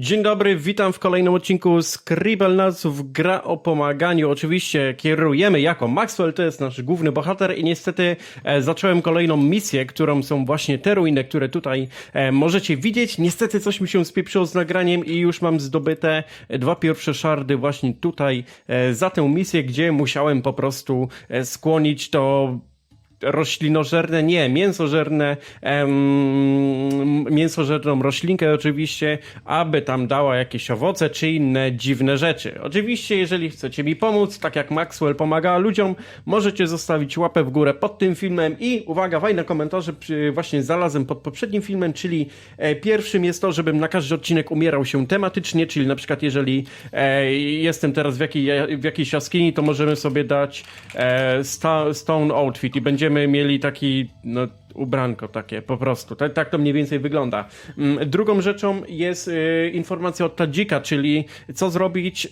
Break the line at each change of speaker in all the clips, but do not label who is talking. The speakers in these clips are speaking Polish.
Dzień dobry, witam w kolejnym odcinku Scribblenautsów Gra o pomaganiu. Oczywiście kierujemy jako Maxwell, to jest nasz główny bohater i niestety e, zacząłem kolejną misję, którą są właśnie te ruiny, które tutaj e, możecie widzieć. Niestety coś mi się spieprzyło z nagraniem i już mam zdobyte dwa pierwsze szardy właśnie tutaj e, za tę misję, gdzie musiałem po prostu e, skłonić to roślinożerne, nie, mięsożerne, em, mięsożerną roślinkę oczywiście, aby tam dała jakieś owoce czy inne dziwne rzeczy. Oczywiście, jeżeli chcecie mi pomóc, tak jak Maxwell pomaga ludziom, możecie zostawić łapę w górę pod tym filmem i uwaga, fajne komentarze właśnie znalazłem pod poprzednim filmem, czyli e, pierwszym jest to, żebym na każdy odcinek umierał się tematycznie, czyli na przykład jeżeli e, jestem teraz w, jakiej, w jakiejś jaskini, to możemy sobie dać e, Stone Outfit i będziemy mieli taki, no, ubranko takie, po prostu. Tak, tak to mniej więcej wygląda. Mm, Drugą rzeczą jest y, informacja od Tadzika, czyli co zrobić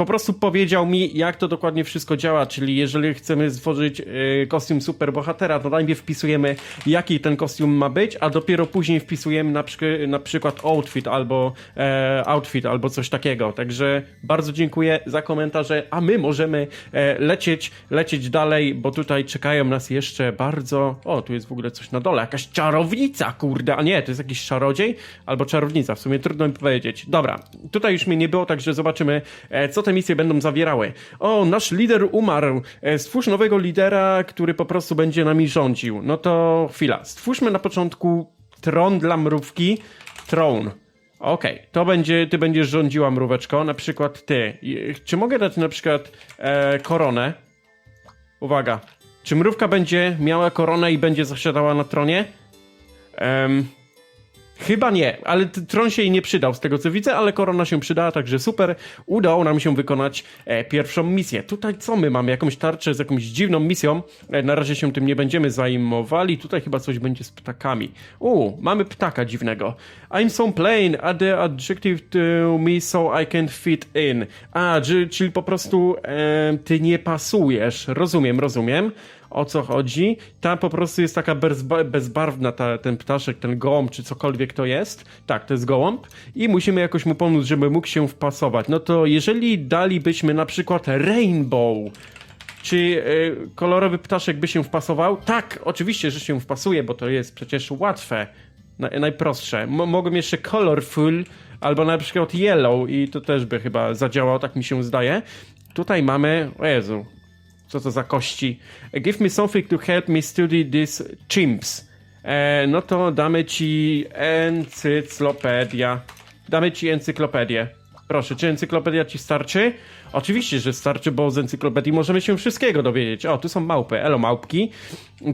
po prostu powiedział mi, jak to dokładnie wszystko działa, czyli jeżeli chcemy stworzyć y, kostium superbohatera, to najpierw wpisujemy, jaki ten kostium ma być, a dopiero później wpisujemy na, na przykład outfit albo e, outfit albo coś takiego. Także bardzo dziękuję za komentarze, a my możemy e, lecieć, lecieć dalej, bo tutaj czekają nas jeszcze bardzo... O, tu jest w ogóle coś na dole, jakaś czarownica, kurde, a nie, to jest jakiś czarodziej albo czarownica, w sumie trudno mi powiedzieć. Dobra, tutaj już mnie nie było, także zobaczymy, e, co te misje będą zawierały. O, nasz lider umarł. E, Stwórz nowego lidera, który po prostu będzie nami rządził. No to chwila. Stwórzmy na początku tron dla mrówki. Tron. Okej, to będzie, ty będziesz rządziła mróweczko, na przykład ty. Czy mogę dać na przykład e, koronę? Uwaga. Czy mrówka będzie miała koronę i będzie zasiadała na tronie? Em, Chyba nie, ale tron się jej nie przydał z tego co widzę, ale korona się przydała, także super. Udało nam się wykonać e, pierwszą misję. Tutaj co my mamy? Jakąś tarczę z jakąś dziwną misją. E, na razie się tym nie będziemy zajmowali. Tutaj chyba coś będzie z ptakami. U, mamy ptaka dziwnego. I'm so plain, add the adjective to me so I can fit in. A, czy- czyli po prostu e, ty nie pasujesz. Rozumiem, rozumiem o co chodzi. Tam po prostu jest taka bezba bezbarwna ta, ten ptaszek, ten gołąb, czy cokolwiek to jest. Tak, to jest gołąb. I musimy jakoś mu pomóc, żeby mógł się wpasować. No to jeżeli dalibyśmy na przykład rainbow, czy y, kolorowy ptaszek by się wpasował? Tak, oczywiście, że się wpasuje, bo to jest przecież łatwe. Na, najprostsze. M mogłem jeszcze colorful albo na przykład yellow i to też by chyba zadziałało, tak mi się zdaje. Tutaj mamy, o Jezu, co to za kości? Give me something to help me study these chimps. E, no to damy ci encyclopedia. Damy ci encyklopedię. Proszę, czy encyklopedia ci starczy? Oczywiście, że starczy, bo z encyklopedii możemy się wszystkiego dowiedzieć. O, tu są małpy. Elo, małpki.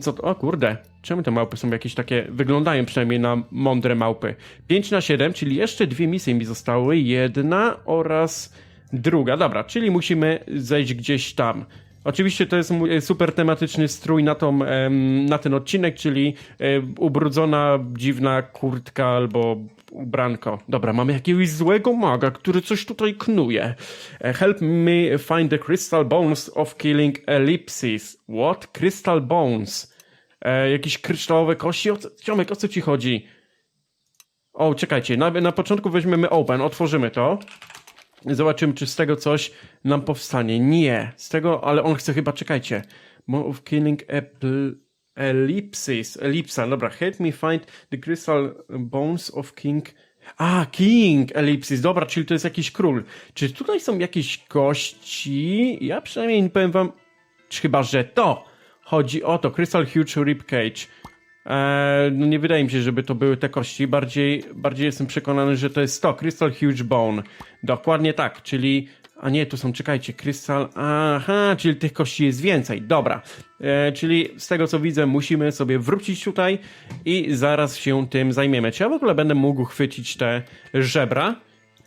Co to? O kurde. Czemu te małpy są jakieś takie, wyglądają przynajmniej na mądre małpy. 5 na 7, czyli jeszcze dwie misje mi zostały. Jedna oraz druga. Dobra, czyli musimy zejść gdzieś tam. Oczywiście to jest mój super tematyczny strój na, tą, na ten odcinek, czyli e, ubrudzona, dziwna kurtka albo ubranko. Dobra, mamy jakiegoś złego maga, który coś tutaj knuje. E, Help me find the crystal bones of killing ellipses. What? Crystal bones. E, jakieś kryształowe kości? O co, Ciomek, o co ci chodzi? O, czekajcie, na, na początku weźmiemy open, otworzymy to. Zobaczymy, czy z tego coś nam powstanie. Nie, z tego, ale on chce chyba, czekajcie. More of killing apple ellipses. Ellipsa, dobra. Help me find the crystal bones of king. A, king ellipsis, dobra, czyli to jest jakiś król. Czy tutaj są jakieś kości? Ja przynajmniej nie powiem wam, chyba, że to chodzi o to. Crystal Huge Rib Cage. No nie wydaje mi się, żeby to były te kości. Bardziej, bardziej jestem przekonany, że to jest to. Crystal Huge Bone. Dokładnie tak, czyli... A nie, tu są, czekajcie, krystal... Aha, czyli tych kości jest więcej. Dobra. Eee, czyli z tego co widzę, musimy sobie wrócić tutaj i zaraz się tym zajmiemy. Czy ja w ogóle będę mógł chwycić te żebra?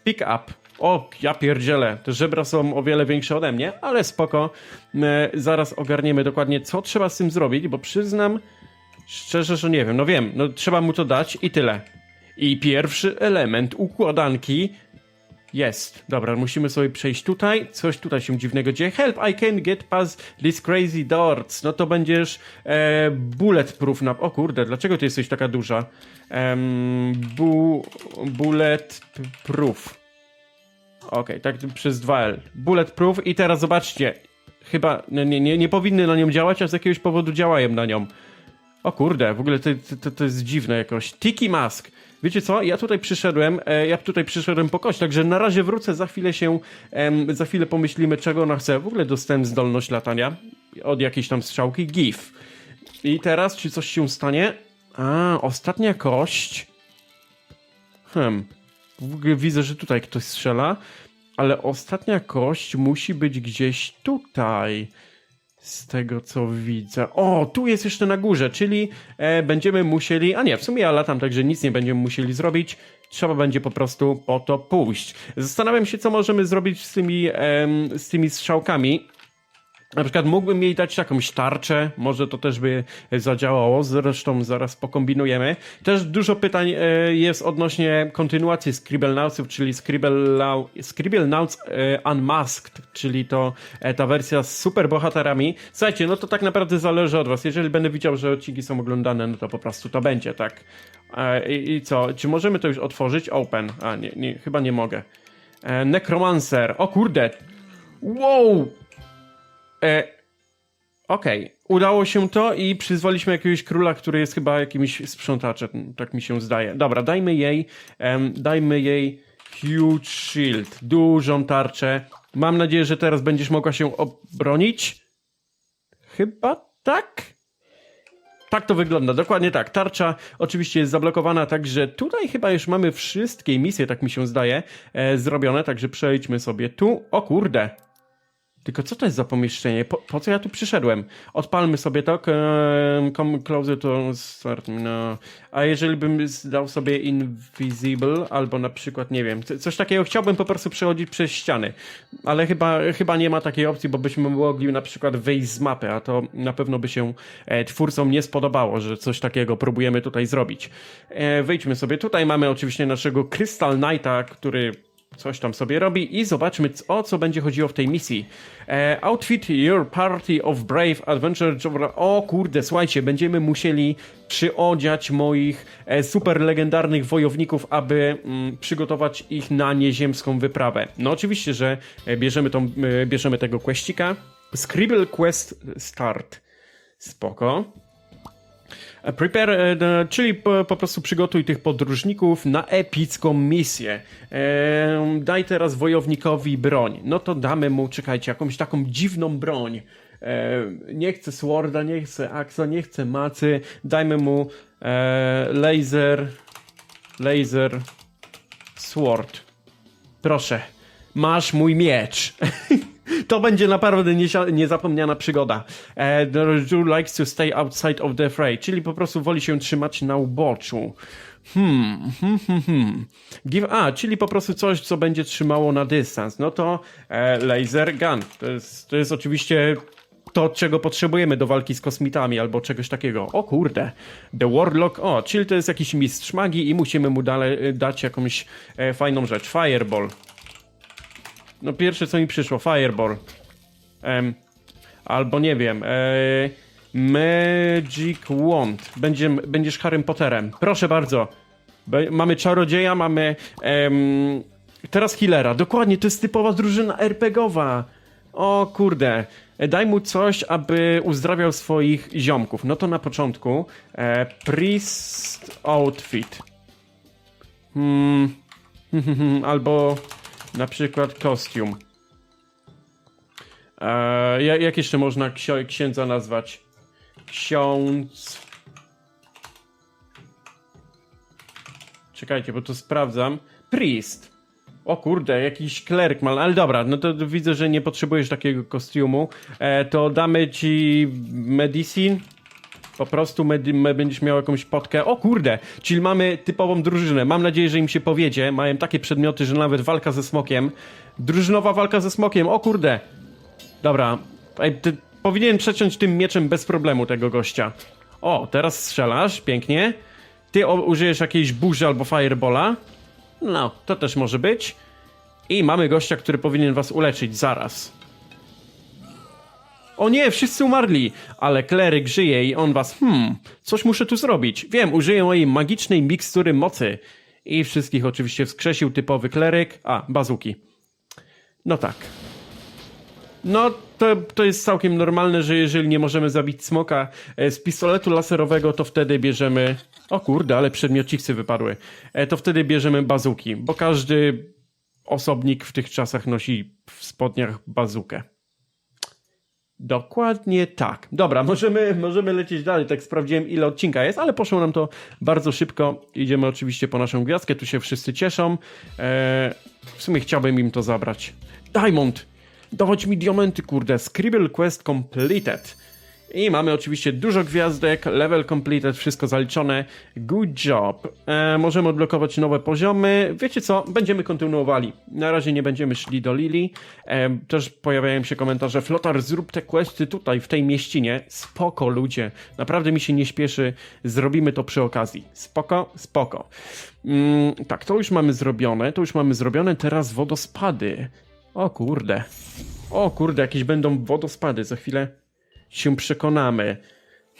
Pick up. O, ja pierdzielę. Te żebra są o wiele większe ode mnie, ale spoko. E, zaraz ogarniemy dokładnie, co trzeba z tym zrobić, bo przyznam, Szczerze, że nie wiem. No wiem, no trzeba mu to dać i tyle. I pierwszy element układanki Jest. Dobra, musimy sobie przejść tutaj. Coś tutaj się dziwnego dzieje. Help, I can get past these crazy doors. No to będziesz e, bulletproof na... O kurde, dlaczego ty jesteś taka duża? Em, bu, bulletproof. Okej, tak przez 2L. Bulletproof i teraz zobaczcie. Chyba no nie, nie, nie powinny na nią działać, a z jakiegoś powodu działają na nią. O kurde, w ogóle to, to, to jest dziwne jakoś. Tiki Mask. Wiecie co? Ja tutaj przyszedłem, e, ja tutaj przyszedłem po kość, także na razie wrócę, za chwilę się, za chwilę pomyślimy czego ona chce. W ogóle dostałem zdolność latania od jakiejś tam strzałki GIF. I teraz, czy coś się stanie? A, ostatnia kość. Hmm. W ogóle widzę, że tutaj ktoś strzela, ale ostatnia kość musi być gdzieś tutaj. Z tego co widzę. O, tu jest jeszcze na górze, czyli e, będziemy musieli. A nie, w sumie ja latam, także nic nie będziemy musieli zrobić. Trzeba będzie po prostu po to pójść. Zastanawiam się, co możemy zrobić z tymi, em, z tymi strzałkami. Na przykład mógłbym jej dać jakąś tarczę, może to też by zadziałało, zresztą zaraz pokombinujemy. Też dużo pytań e, jest odnośnie kontynuacji Scribblenautsów, czyli Scribblenau- Scribblenauts e, Unmasked, czyli to e, ta wersja z super bohaterami. Słuchajcie, no to tak naprawdę zależy od was. Jeżeli będę widział, że odcinki są oglądane, no to po prostu to będzie, tak? I, i co? Czy możemy to już otworzyć? Open. A, nie, nie chyba nie mogę. Necromancer. O kurde! Wow! E, Okej, udało się to i przyzwaliśmy jakiegoś króla, który jest chyba jakimś sprzątaczem, tak mi się zdaje. Dobra, dajmy jej, em, dajmy jej huge shield, dużą tarczę. Mam nadzieję, że teraz będziesz mogła się obronić. Chyba tak? Tak to wygląda, dokładnie tak. Tarcza oczywiście jest zablokowana, także tutaj chyba już mamy wszystkie misje, tak mi się zdaje, e, zrobione, także przejdźmy sobie tu. O kurde, tylko co to jest za pomieszczenie? Po, po co ja tu przyszedłem? Odpalmy sobie to. Come closer to start. No. A jeżeli bym dał sobie invisible, albo na przykład, nie wiem, co- coś takiego, chciałbym po prostu przechodzić przez ściany. Ale chyba, chyba nie ma takiej opcji, bo byśmy mogli na przykład wyjść z mapy, a to na pewno by się e, twórcom nie spodobało, że coś takiego próbujemy tutaj zrobić. E, wejdźmy sobie. Tutaj mamy oczywiście naszego Crystal Knighta, który coś tam sobie robi i zobaczmy o co będzie chodziło w tej misji. E, outfit your party of brave adventurers. O kurde, słuchajcie, będziemy musieli przyodziać moich e, super legendarnych wojowników, aby mm, przygotować ich na nieziemską wyprawę. No oczywiście, że e, bierzemy, tą, bierzemy tego questika. Scribble Quest Start. Spoko. E, Prepare, e, czyli po, prostu przygotuj tych podróżników na epicką misję. Daj teraz wojownikowi broń. No to damy mu, czekajcie, jakąś taką dziwną broń. Nie chcę sworda, nie chcę aksa, nie chcę macy. Dajmy mu e, laser, laser, sword. Proszę, masz mój miecz. To będzie naprawdę niezapomniana przygoda. E, Jew likes to stay outside of the fray, czyli po prostu woli się trzymać na uboczu. Hmm, hmm, hmm, hmm. Give, a, czyli po prostu coś, co będzie trzymało na dystans. No to e, laser gun. To jest, to jest oczywiście to, czego potrzebujemy do walki z kosmitami albo czegoś takiego. O kurde. The Warlock. O, czyli to jest jakiś mistrz magii i musimy mu dale, dać jakąś e, fajną rzecz. Fireball. No pierwsze co mi przyszło, Fireball. Albo nie wiem, e, Magic Wand. Będzie, będziesz Harrym Potterem. Proszę bardzo. Be, mamy czarodzieja, mamy teraz healera. Dokładnie, to jest typowa drużyna RPGowa. O kurde. Daj mu coś, aby uzdrawiał swoich ziomków. No to na początku e, Priest Outfit. Hmm. Albo na przykład kostium. Eee, ja- jak jeszcze można ksio- księdza nazwać? Ksiądz. Czekajcie, bo to sprawdzam. Priest. O kurde, jakiś klerk mal, ale dobra, no to widzę, że nie potrzebujesz takiego kostiumu. E, to damy ci medicine. Po prostu medi- me- będziesz miał jakąś potkę. O kurde, czyli mamy typową drużynę. Mam nadzieję, że im się powiedzie. Mają takie przedmioty, że nawet walka ze smokiem. Drużynowa walka ze smokiem. O kurde. Dobra. Ej, ty powinien przeciąć tym mieczem bez problemu tego gościa. O, teraz strzelasz. Pięknie. Ty o, użyjesz jakiejś burzy albo firebola. No, to też może być. I mamy gościa, który powinien was uleczyć zaraz. O nie, wszyscy umarli, ale kleryk żyje i on was, hmm, coś muszę tu zrobić. Wiem, użyję mojej magicznej mikstury mocy. I wszystkich oczywiście wskrzesił typowy kleryk. A, bazuki. No tak. No, to, to jest całkiem normalne, że jeżeli nie możemy zabić smoka e, z pistoletu laserowego, to wtedy bierzemy... O kurde, ale przedmiociksy wypadły. E, To wtedy bierzemy bazuki, bo każdy osobnik w tych czasach nosi w spodniach bazukę. Dokładnie tak. Dobra, możemy, możemy lecieć dalej. Tak sprawdziłem, ile odcinka jest, ale poszło nam to bardzo szybko. Idziemy oczywiście po naszą gwiazdkę, tu się wszyscy cieszą. Eee, w sumie chciałbym im to zabrać. Diamond! Dawać mi diamenty, kurde. Scribble Quest completed. I mamy oczywiście dużo gwiazdek, level completed, wszystko zaliczone. Good job. E, możemy odblokować nowe poziomy. Wiecie co? Będziemy kontynuowali. Na razie nie będziemy szli do Lili. E, też pojawiają się komentarze. Flotar, zrób te questy tutaj, w tej mieścinie. Spoko, ludzie. Naprawdę mi się nie śpieszy. Zrobimy to przy okazji. Spoko, spoko. Mm, tak, to już mamy zrobione. To już mamy zrobione. Teraz wodospady. O kurde. O kurde, jakieś będą wodospady. Za chwilę się przekonamy.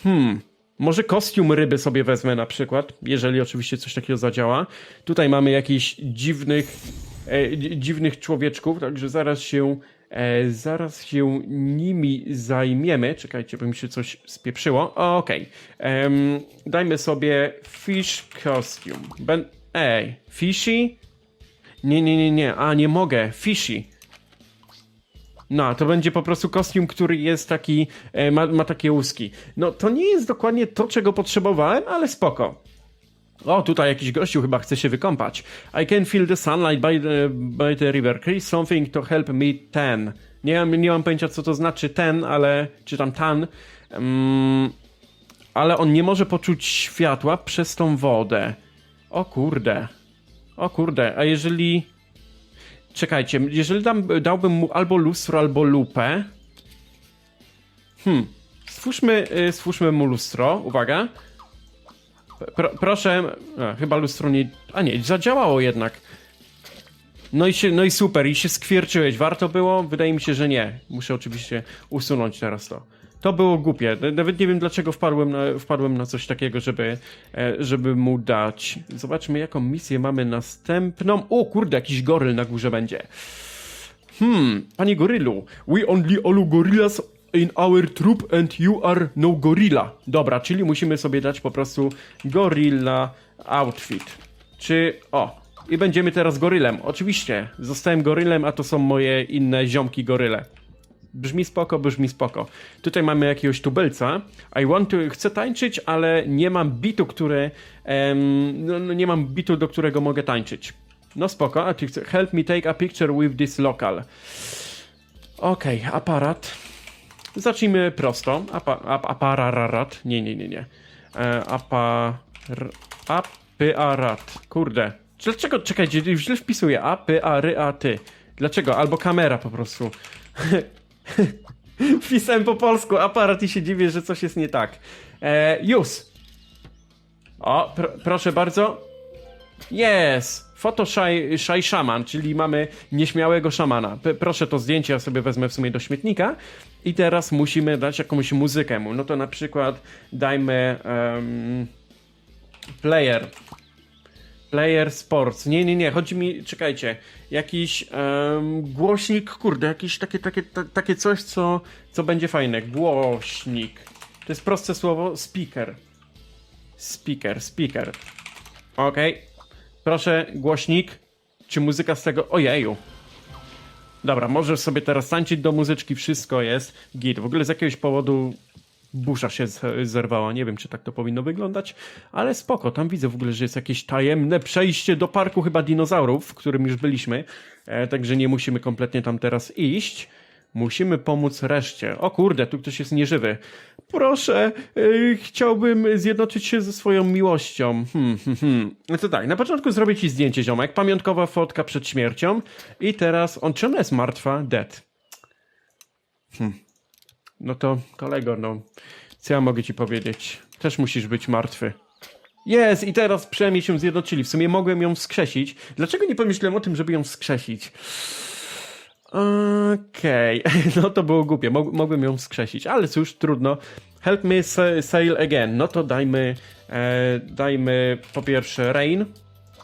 Hmm, może kostium ryby sobie wezmę na przykład, jeżeli oczywiście coś takiego zadziała. Tutaj mamy jakichś dziwnych, e, dzi- dziwnych człowieczków, także zaraz się, e, zaraz się nimi zajmiemy. Czekajcie, bo mi się coś spieprzyło. Okej, Em, dajmy sobie fish costume. Ben, ej, fishy? Nie, nie, nie, nie, a nie mogę, fishy. No, to będzie po prostu kostium, który jest taki, e, ma, ma takie łuski. No, to nie jest dokładnie to, czego potrzebowałem, ale spoko. O, tutaj jakiś gościu chyba chce się wykąpać. I can feel the sunlight by the, by the river. Chris something to help me tan. Nie mam, nie mam pojęcia, co to znaczy ten, ale... czy tam tan. Mm, ale on nie może poczuć światła przez tą wodę. O kurde. O kurde, a jeżeli... Czekajcie, jeżeli dam, dałbym mu albo lustro, albo lupę. Hmm. Stwórzmy, y, stwórzmy mu lustro. Uwaga. Pro, proszę. A, chyba lustro nie. A nie, zadziałało jednak. No i, się, no i super, i się skwierczyłeś. Warto było? Wydaje mi się, że nie. Muszę oczywiście usunąć teraz to. To było głupie. Nawet nie wiem, dlaczego wpadłem na, wpadłem na coś takiego, żeby, e, żeby mu dać. Zobaczmy, jaką misję mamy następną. O kurde, jakiś goryl na górze będzie. Hmm, panie gorylu, we only allow gorillas in our troop and you are no gorilla. Dobra, czyli musimy sobie dać po prostu gorilla outfit. Czy, o, i będziemy teraz gorylem. Oczywiście, zostałem gorylem, a to są moje inne ziomki goryle. Brzmi spoko, brzmi spoko. Tutaj mamy jakiegoś tubelca. I want to, chcę tańczyć, ale nie mam bitu, który, em, no, nie mam bitu, do którego mogę tańczyć. No spoko, a ty chcesz, help me take a picture with this local. Okej, aparat. Zacznijmy prosto. Apa, ap. Nie, nie, nie, nie. E, apa... Apyarat. Kurde. Dlaczego, czekajcie, źle wpisuję. A, P, A, R, A, Ty. Dlaczego? Albo kamera po prostu. Wpisałem po polsku aparat i się dziwię, że coś jest nie tak. E. O, pr proszę bardzo. Jest! Foto Shy, shy Shaman, czyli mamy nieśmiałego szamana. P proszę to zdjęcie, ja sobie wezmę w sumie do śmietnika. I teraz musimy dać jakąś muzykę mu. No to na przykład dajmy em, player. Player Sports. Nie, nie, nie, chodzi mi, czekajcie, jakiś em, głośnik, kurde, jakieś takie, takie, ta, takie coś, co, co będzie fajne. Głośnik. To jest proste słowo, speaker. Speaker, speaker. Okej. Proszę, głośnik. Czy muzyka z tego... Ojeju. Dobra, możesz sobie teraz tańczyć do muzyczki, wszystko jest git. W ogóle z jakiegoś powodu busza się zerwała. Nie wiem, czy tak to powinno wyglądać, ale spoko. Tam widzę w ogóle, że jest jakieś tajemne przejście do parku chyba dinozaurów, w którym już byliśmy. E, także nie musimy kompletnie tam teraz iść. Musimy pomóc reszcie. O kurde, tu ktoś jest nieżywy. Proszę, yy, chciałbym zjednoczyć się ze swoją miłością. Hmm, hmm, hmm. No to tak, na początku zrobię ci zdjęcie, ziomek. Pamiątkowa fotka przed śmiercią. I teraz, on czy ona jest martwa? Dead. Hmm. No to, kolego, no, co ja mogę ci powiedzieć? Też musisz być martwy. Jest, i teraz przynajmniej się zjednoczyli. W sumie mogłem ją wskrzesić. Dlaczego nie pomyślałem o tym, żeby ją wskrzesić? Okej, no to było głupie. Mog mogłem ją wskrzesić, ale cóż, trudno. Help me sa- sail again. No to dajmy, e, dajmy po pierwsze rain,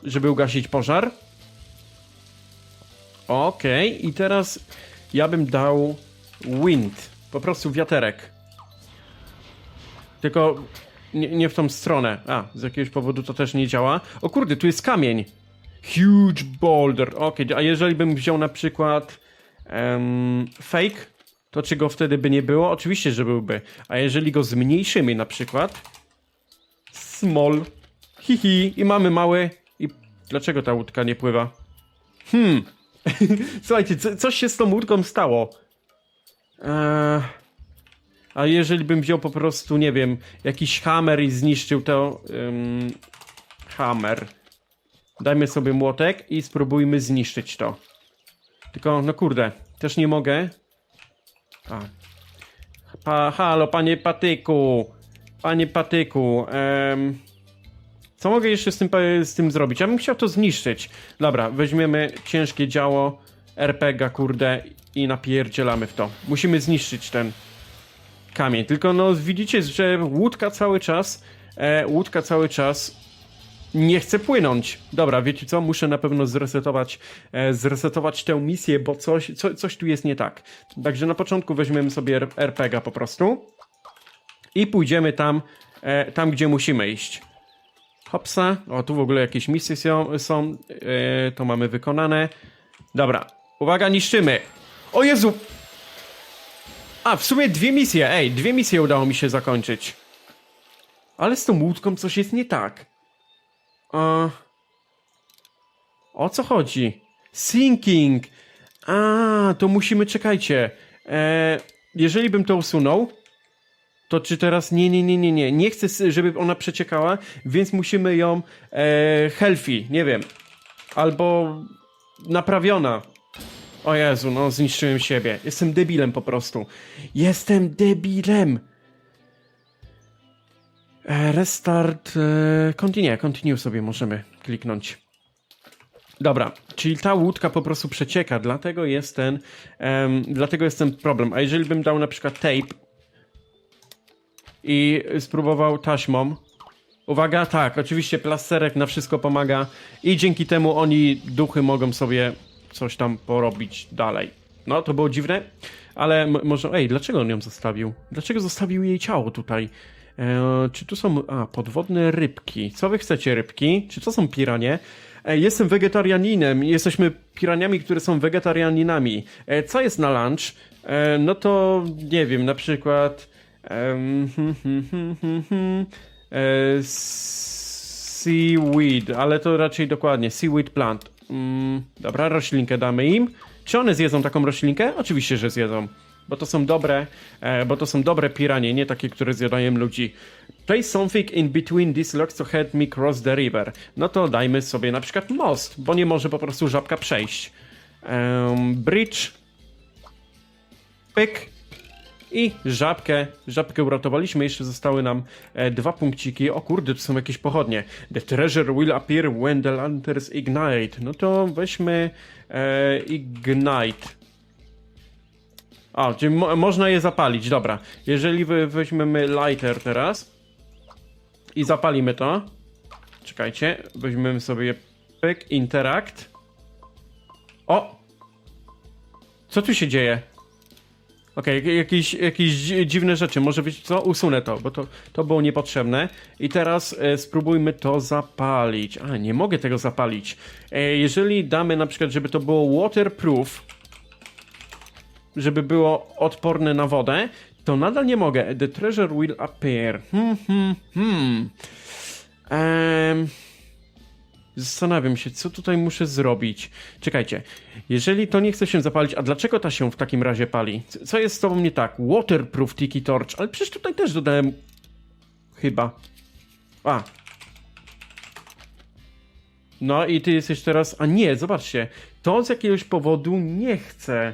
żeby ugasić pożar. Okej, i teraz ja bym dał wind. Po prostu wiaterek. Tylko nie, nie w tą stronę. A, z jakiegoś powodu to też nie działa. O kurde, tu jest kamień. Huge boulder. Okej, a jeżeli bym wziął na przykład em, fake, to czy go wtedy by nie było? Oczywiście, że byłby. A jeżeli go zmniejszymy na przykład small, hihi i mamy mały i dlaczego ta łódka nie pływa? Hmm. Słuchajcie, co, coś się z tą łódką stało. Eee, a jeżeli bym wziął po prostu, nie wiem, jakiś hammer i zniszczył to... Ym, hammer. Dajmy sobie młotek i spróbujmy zniszczyć to. Tylko, no kurde, też nie mogę. A. Pa, halo, panie patyku. Panie patyku. em, co mogę jeszcze z tym, z tym zrobić? Ja bym chciał to zniszczyć. Dobra, weźmiemy ciężkie działo RPG, kurde, i napierdzielamy w to. Musimy zniszczyć ten kamień. Tylko no widzicie, że łódka cały czas, e, łódka cały czas nie chce płynąć. Dobra, wiecie co? Muszę na pewno zresetować, e, zresetować tę misję, bo coś, co, coś tu jest nie tak. Także na początku weźmiemy sobie RPG po prostu i pójdziemy tam, e, tam gdzie musimy iść. Hopsa. O, tu w ogóle jakieś misje są, są e, to mamy wykonane. Dobra, uwaga, niszczymy. O Jezu! A, w sumie dwie misje, ej, dwie misje udało mi się zakończyć. Ale z tą łódką coś jest nie tak. A... O co chodzi? Sinking! A, to musimy, czekajcie. E, jeżeli bym to usunął, to czy teraz nie, nie, nie, nie, nie. Nie chcę, żeby ona przeciekała, więc musimy ją e, healthy, nie wiem. Albo naprawiona. O Jezu, no zniszczyłem siebie. Jestem debilem po prostu. Jestem debilem. E, Restart. E, continue, continue sobie możemy kliknąć. Dobra, czyli ta łódka po prostu przecieka, dlatego jest ten, dlatego jest ten problem. A jeżeli bym dał na przykład tape i spróbował taśmą, uwaga, tak, oczywiście plasterek na wszystko pomaga i dzięki temu oni, duchy, mogą sobie coś tam porobić dalej. No, to było dziwne, ale może, ej, dlaczego on ją zostawił? Dlaczego zostawił jej ciało tutaj? E, czy tu są, a, podwodne rybki. Co wy chcecie, rybki? Czy to są piranie? E, jestem wegetarianinem, jesteśmy piraniami, które są wegetarianinami. E, co jest na lunch? E, no to, nie wiem, na przykład... hmm, hmm, hmm, hmm, hmm, e, seaweed, ale to raczej dokładnie, seaweed plant. Mm, dobra, roślinkę damy im. Czy one zjedzą taką roślinkę? Oczywiście, że zjedzą. Bo to są dobre, e, bo to są dobre piranie, nie takie, które zjadają ludzi. Place something in between these logs to help me cross the river. No to dajmy sobie na przykład most, bo nie może po prostu żabka przejść. Em, bridge. Pyk. I żabkę, żabkę uratowaliśmy, jeszcze zostały nam e, dwa punkciki. O kurde, to są jakieś pochodnie. The treasure will appear when the lanterns ignite. No to weźmy e, ignite. O, czyli mo można je zapalić, dobra. Jeżeli weźmiemy lighter teraz i zapalimy to. Czekajcie, weźmiemy sobie pyk, interact. O! Co tu się dzieje? Okej, jak- jakieś, jakieś dzi- dziwne rzeczy. Może być co? Usunę to, bo to, to było niepotrzebne. I teraz e, spróbujmy to zapalić. A, nie mogę tego zapalić. E, jeżeli damy na przykład, żeby to było waterproof, żeby było odporne na wodę, to nadal nie mogę. The treasure will appear. Hmm, hmm, hmm. Em, Zastanawiam się, co tutaj muszę zrobić. Czekajcie, jeżeli to nie chce się zapalić, a dlaczego ta się w takim razie pali? Co jest z tobą nie tak? Waterproof Tiki Torch, ale przecież tutaj też dodałem... Chyba. A. No i ty jesteś teraz... A nie, zobaczcie. To z jakiegoś powodu nie chce.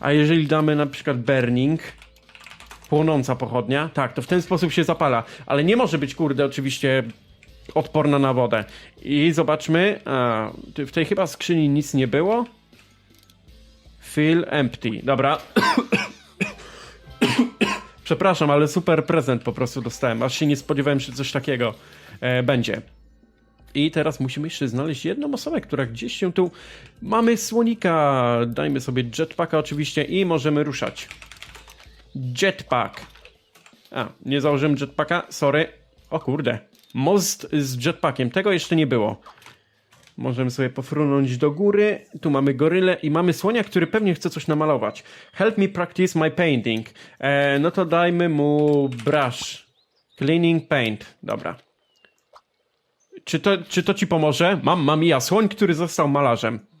A jeżeli damy na przykład burning... Płonąca pochodnia. Tak, to w ten sposób się zapala. Ale nie może być, kurde, oczywiście odporna na wodę. I zobaczmy, a, w tej chyba skrzyni nic nie było. Fill empty. Dobra. Przepraszam, ale super prezent po prostu dostałem. Aż się nie spodziewałem, że coś takiego e, będzie. I teraz musimy jeszcze znaleźć jedną osobę, która gdzieś się tu... Mamy słonika. Dajmy sobie jetpacka oczywiście i możemy ruszać. Jetpack. A, nie założyłem jetpacka, sorry. O kurde. Most z jetpackiem. Tego jeszcze nie było. Możemy sobie pofrunąć do góry. Tu mamy gorylę i mamy słonia, który pewnie chce coś namalować. Help me practice my painting. E, no to dajmy mu brush. Cleaning paint. Dobra. Czy to, czy to ci pomoże? Mam, mam ja. Słoń, który został malarzem.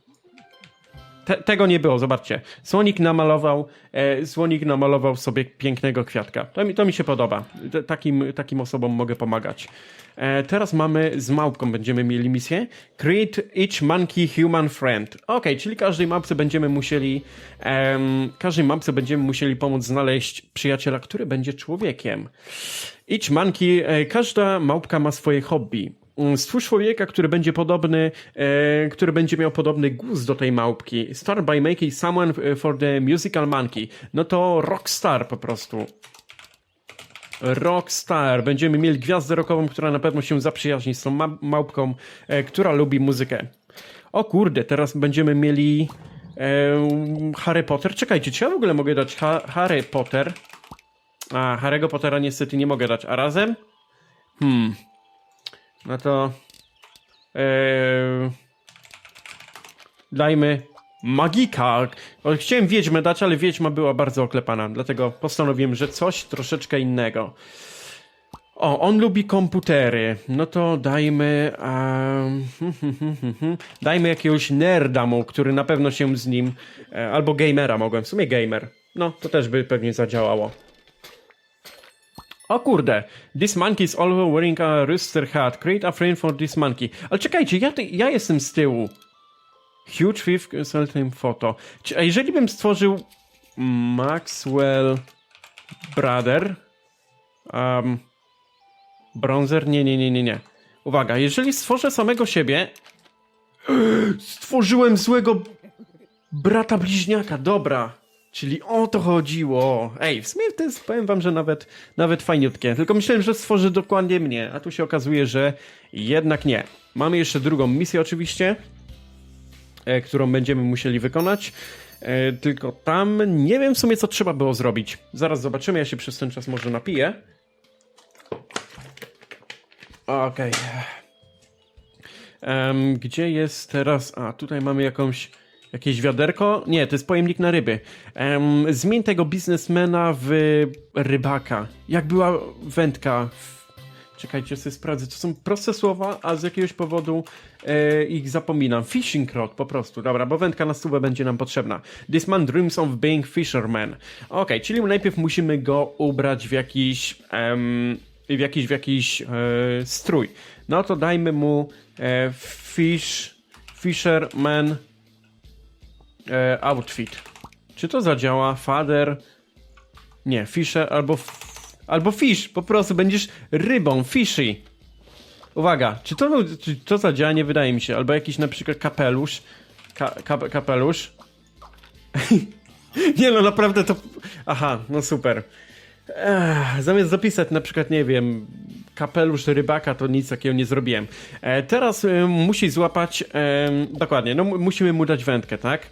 Te, tego nie było, zobaczcie. Słonik namalował, e, słonik namalował sobie pięknego kwiatka. To mi, to mi się podoba. T- Takim, takim osobom mogę pomagać. E, teraz mamy z małpką będziemy mieli misję. Create each monkey human friend. Ok, czyli każdej małpce będziemy musieli em, każdej małpce będziemy musieli pomóc znaleźć przyjaciela, który będzie człowiekiem. Each monkey, e, każda małpka ma swoje hobby. Mm, Stwórz człowieka, który będzie podobny, e, który będzie miał podobny gust do tej małpki. Start by making someone e, for the musical monkey. No to rockstar po prostu. Rockstar. Będziemy mieli gwiazdę rockową, która na pewno się zaprzyjaźni z tą ma- małpką, e, która lubi muzykę. O kurde, teraz będziemy mieli e, Harry Potter. Czekajcie, czy ja w ogóle mogę dać ha- Harry Potter? A, Harry'ego Pottera niestety nie mogę dać. A razem? Hmm. No to... E, dajmy Magika. Chciałem Wiedźmę dać, ale Wiedźma była bardzo oklepana, dlatego postanowiłem, że coś troszeczkę innego. O, on lubi komputery. No to dajmy. Um, dajmy jakiegoś nerda mu, który na pewno się z nim. E, albo gamera mogłem. W sumie gamer. No, to też by pewnie zadziałało. O kurde, this monkey is always wearing a rooster hat. Create a frame for this monkey. Ale czekajcie, ja, ja jestem z tyłu. Huge Fifth Self-Name Photo. A jeżeli bym stworzył Maxwell Brother um, Bronzer? Nie, nie, nie, nie, nie. Uwaga, jeżeli stworzę samego siebie stworzyłem złego brata bliźniaka, dobra. Czyli o to chodziło. Ej, w sumie to jest, powiem wam, że nawet, nawet fajniutkie. Tylko myślałem, że stworzy dokładnie mnie, a tu się okazuje, że jednak nie. Mamy jeszcze drugą misję oczywiście e, którą będziemy musieli wykonać. E, tylko tam nie wiem w sumie, co trzeba było zrobić. Zaraz zobaczymy, ja się przez ten czas może napiję. Okej. Em, Gdzie jest teraz... A, tutaj mamy jakąś... Jakieś wiaderko? Nie, to jest pojemnik na ryby. Em, zmień tego biznesmena w rybaka. Jak była wędka Czekajcie, sobie sprawdzę. To są proste słowa, a z jakiegoś powodu e, ich zapominam. Fishing rod po prostu. Dobra, bo wędka na stówę będzie nam potrzebna. This man dreams of being fisherman. Okej, czyli najpierw musimy go ubrać w jakiś em, w jakiś, w jakiś e, strój. No to dajmy mu e, fish fisherman e, outfit. Czy to zadziała? Father nie, fisher albo albo fish, po prostu będziesz rybą, fishy. Uwaga, czy to, czy to zadziała? Nie wydaje mi się. Albo jakiś na przykład kapelusz. Ka, kap, kapelusz. nie no, naprawdę to... Aha, no super. Ech, zamiast zapisać na przykład, nie wiem, kapelusz rybaka, to nic takiego nie zrobiłem. E, teraz e, musi złapać... E, dokładnie, no mu- musimy mu dać wędkę, tak?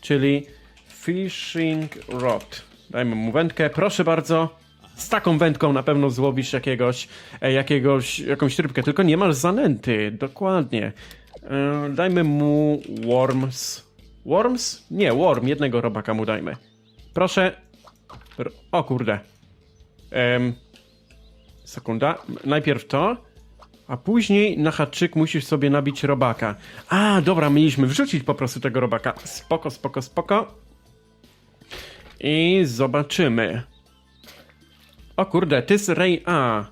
Czyli fishing rod. Dajmy mu wędkę, proszę bardzo. Z taką wędką na pewno złowisz jakiegoś, e, jakiegoś, jakąś rybkę, tylko nie masz zanęty, dokładnie. E, dajmy mu worms. Worms? Nie, worm, jednego robaka mu dajmy. Proszę. O kurde. Em, sekunda. Najpierw to, a później na haczyk musisz sobie nabić robaka. A, dobra, mieliśmy wrzucić po prostu tego robaka. Spoko, spoko, spoko. I zobaczymy. O kurde, this rain... A.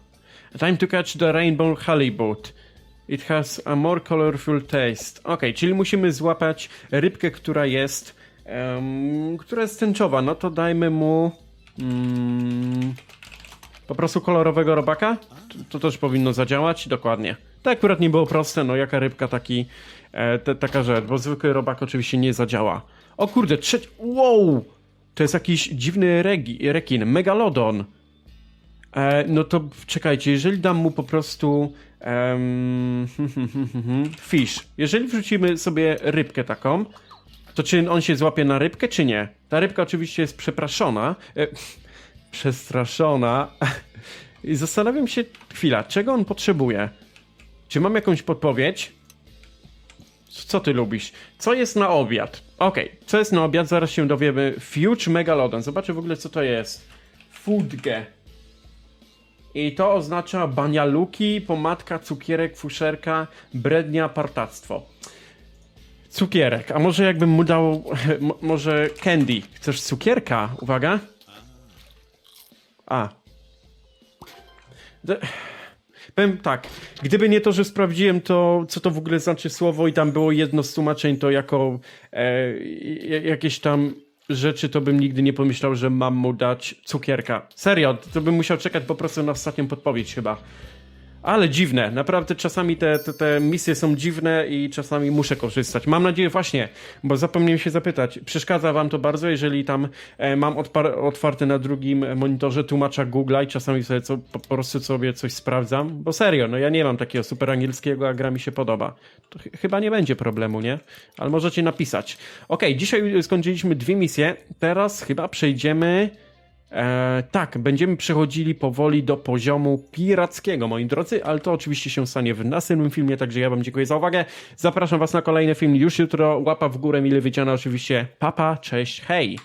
Time to catch the rainbow halibut. It has a more colorful taste. Ok, czyli musimy złapać rybkę, która jest... em, która jest tęczowa. No to dajmy mu... Mm, po prostu kolorowego robaka? To, też powinno zadziałać? Dokładnie. To akurat nie było proste, no jaka rybka, taki, e, te, taka rzecz, bo zwykły robak oczywiście nie zadziała. O kurde, trzeci, wow! To jest jakiś dziwny regi, rekin, megalodon. E, no to czekajcie, jeżeli dam mu po prostu em, fish, jeżeli wrzucimy sobie rybkę taką, to czy on się złapie na rybkę, czy nie? Ta rybka oczywiście jest przepraszona, e, przestraszona i zastanawiam się, chwila, czego on potrzebuje? Czy mam jakąś podpowiedź? Co ty lubisz? Co jest na obiad? Okej, co jest na obiad? Zaraz się dowiemy. Fuge Megalodon. Zobaczę w ogóle, co to jest. Foodge. I to oznacza banialuki, pomadka, cukierek, fuszerka, brednia, partactwo. Cukierek. A może jakbym mu dał... może candy. Chcesz cukierka? Uwaga. A. Powiem tak, gdyby nie to, że sprawdziłem to, co to w ogóle znaczy słowo i tam było jedno z tłumaczeń, to jako e, jakieś tam rzeczy, to bym nigdy nie pomyślał, że mam mu dać cukierka. Serio, to bym musiał czekać po prostu na ostatnią podpowiedź chyba. Ale dziwne, naprawdę czasami te, te, te misje są dziwne i czasami muszę korzystać. Mam nadzieję właśnie, bo zapomniałem się zapytać, przeszkadza wam to bardzo, jeżeli tam e, mam otwarte na drugim monitorze tłumacza Google'a i czasami sobie co, po prostu sobie coś sprawdzam? Bo serio, no ja nie mam takiego super angielskiego, a gra mi się podoba. To ch- chyba nie będzie problemu, nie? Ale możecie napisać. Okej, dzisiaj skończyliśmy dwie misje, teraz chyba przejdziemy... E, tak, będziemy przechodzili powoli do poziomu pirackiego, moi drodzy, ale to oczywiście się stanie w następnym filmie, także ja wam dziękuję za uwagę. Zapraszam was na kolejny film już jutro. Łapa w górę, mile widziana oczywiście. Papa, cześć, hej!